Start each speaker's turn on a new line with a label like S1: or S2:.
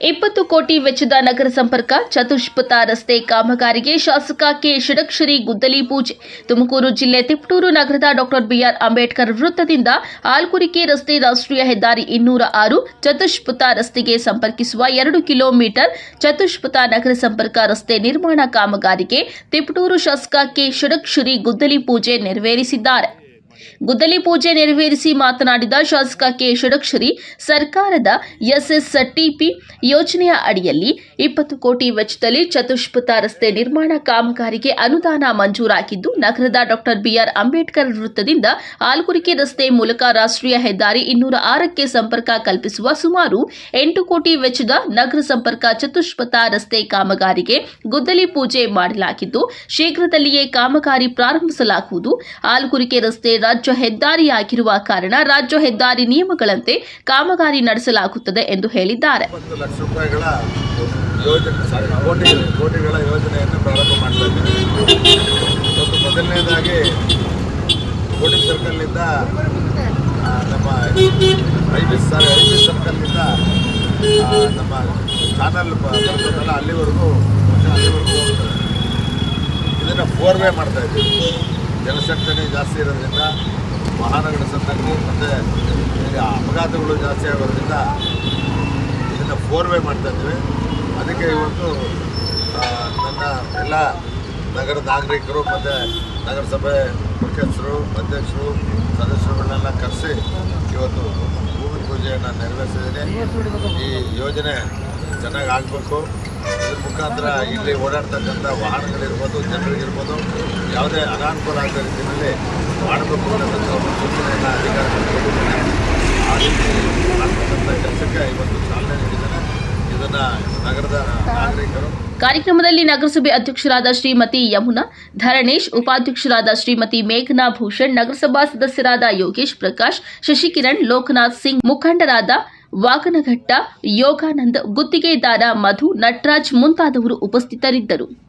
S1: ಇಪ್ಪತ್ತು ಕೋಟಿ ವೆಚ್ಚದ ನಗರ ಸಂಪರ್ಕ, ಚತುಷ್ಪಥ ರಸ್ತೆ ಕಾಮಗಾರಿಗೆ ಶಾಸಕ ಕೆ. ಷಡಕ್ಷರಿ ಗುದ್ದಲಿ ಪೂಜೆ. ತುಮಕೂರು ಜಿಲ್ಲೆ ತಿಪ್ಟೂರು ನಗರದ ಡಾಕ್ಟರ್ ಬಿಆರ್ ಅಂಬೇಡ್ಕರ್ ವೃತ್ತದಿಂದ ಆಲ್ಕುರಿಕೆ ರಸ್ತೆ ರಾಷ್ಟ್ರೀಯ ಹೆದ್ದಾರಿ ಇನ್ನೂರ ಆರು, ಚತುಷ್ಪಥ ರಸ್ತೆಗೆ ಸಂಪರ್ಕಿಸುವ ಎರಡು ಕಿಲೋಮೀಟರ್ ಚತುಷ್ಪಥ ನಗರ ಸಂಪರ್ಕ ರಸ್ತೆ ನಿರ್ಮಾಣ ಕಾಮಗಾರಿಗೆ ತಿಪ್ಟೂರು ಶಾಸಕ ಕೆ. ಷಡಕ್ಷರಿ ಗುದ್ದಲಿ ಪೂಜೆ ನೆರವೇರಿಸಿದ್ದಾರೆ. ಗುದ್ದಲಿ ಪೂಜೆ ನೆರವೇರಿಸಿ ಮಾತನಾಡಿದ ಶಾಸಕ ಕೆ ಷಡಕ್ಷರಿ, ಸರ್ಕಾರದ ಎಸ್ಎಸ್ಟಿಪಿ ಯೋಜನೆಯ ಅಡಿಯಲ್ಲಿ ಇಪ್ಪತ್ತು ಕೋಟಿ ವೆಚ್ಚದಲ್ಲಿ ಚತುಷ್ಪಥ ರಸ್ತೆ ನಿರ್ಮಾಣ ಕಾಮಗಾರಿಗೆ ಅನುದಾನ ಮಂಜೂರಾಗಿದ್ದು, ನಗರದ ಡಾಕ್ಟರ್ ಬಿಆರ್ ಅಂಬೇಡ್ಕರ್ ವೃತ್ತದಿಂದ ಆಲ್ಕುರಿಕೆ ರಸ್ತೆ ಮೂಲಕ ರಾಷ್ಟ್ರೀಯ ಹೆದ್ದಾರಿ ಇನ್ನೂರ ಆರಕ್ಕೆ ಸಂಪರ್ಕ ಕಲ್ಪಿಸುವ ಸುಮಾರು ಎಂಟು ಕೋಟಿ ವೆಚ್ಚದ ನಗರ ಸಂಪರ್ಕ ಚತುಷ್ಪಥ ರಸ್ತೆ ಕಾಮಗಾರಿಗೆ ಗುದ್ದಲಿ ಪೂಜೆ ಮಾಡಲಾಗಿದ್ದು, ಶೀಘ್ರದಲ್ಲಿಯೇ ಕಾಮಗಾರಿ ಪ್ರಾರಂಭಿಸಲಾಗುವುದು. ಆಲ್ಕುರಿಕೆ ರಸ್ತೆ ರಾಜ್ಯ ಹೆದ್ದಾರಿಯಾಗಿರುವ ಕಾರಣ ರಾಜ್ಯ ಹೆದ್ದಾರಿ ನಿಯಮಗಳಂತೆ ಕಾಮಗಾರಿ ನಡೆಸಲಾಗುತ್ತದೆ ಎಂದು ಹೇಳಿದ್ದಾರೆ.
S2: ಅಲ್ಲಿವರೆಗೂ ಅಲ್ಲಿವರೆಗೂ ಇದನ್ನು ಫೋರ್ ವೇ ಮಾಡ್ತಾ ಇದ್ದೀವಿ ಜನಸಂಖ್ಯೆ ಜಾಸ್ತಿ ಇರೋದ್ರಿಂದ, ವಾಹನಗಳ ಸಂದರ್ಭ ಮತ್ತು ಅಪಘಾತಗಳು ಜಾಸ್ತಿ ಆಗೋದ್ರಿಂದ ಇದನ್ನು ಫೋರ್ ವೇ ಮಾಡ್ತಾ ಇದ್ದೀವಿ. ಅದಕ್ಕೆ ಇವತ್ತು ನನ್ನ ಎಲ್ಲ ನಗರ ನಾಗರಿಕರು ಮತ್ತು ನಗರಸಭೆ ಮುಖ್ಯಸ್ಥರು, ಅಧ್ಯಕ್ಷರು, ಸದಸ್ಯರುಗಳನ್ನೆಲ್ಲ ಕರೆಸಿ ಇವತ್ತು ಭೂಮಿ ಪೂಜೆಯನ್ನು ನೆರವೇರಿಸಿದ್ದೀನಿ. ಈ ಯೋಜನೆ ಚೆನ್ನಾಗಿ ಆಗಬೇಕು. ಮುಖಾಂತರ ಇಲ್ಲಿ ಓಡಾಡ್ತಕ್ಕಂಥ ವಾಹನಗಳಿರ್ಬೋದು, ಜನರಿಗಿರ್ಬೋದು, ಯಾವುದೇ ಅನಾನುಕೂಲ ಆಗದ ರೀತಿಯಲ್ಲಿ ಮಾಡಬೇಕು ಅನ್ನೋದಕ್ಕೆ ಒಂದು ಸೂಚನೆಯನ್ನು ಅಧಿಕಾರಿಗಳು ಆ ರೀತಿ ಮಾಡ್ತಕ್ಕಂಥ ಕೆಲಸಕ್ಕೆ ಇವತ್ತು ಚಾಲನೆ ನೀಡಿದ್ದಾರೆ. ಇದನ್ನು ನಗರದ ನಾಗರಿಕರು
S1: ಕಾರ್ಯಕ್ರಮದಲ್ಲಿ ನಗರಸಭೆ ಅಧ್ಯಕ್ಷರಾದ ಶ್ರೀಮತಿ ಯಮುನಾ, ಧರಣೇಶ್, ಉಪಾಧ್ಯಕ್ಷರಾದ ಶ್ರೀಮತಿ ಮೇಘನಾ ಭೂಷಣ್, ನಗರಸಭಾ ಸದಸ್ಯರಾದ ಯೋಗೇಶ್ ಪ್ರಕಾಶ್, ಶಶಿಕಿರಣ್, ಲೋಕನಾಥ್ ಸಿಂಗ್, ಮುಖಂಡರಾದ ವಾಗನಘಟ್ಟ ಯೋಗಾನಂದ್ ಗುತ್ತಿಗೆದಾರ ಮಧು ನಟರಾಜ್ ಮುಂತಾದವರು ಉಪಸ್ಥಿತರಿದ್ದರು.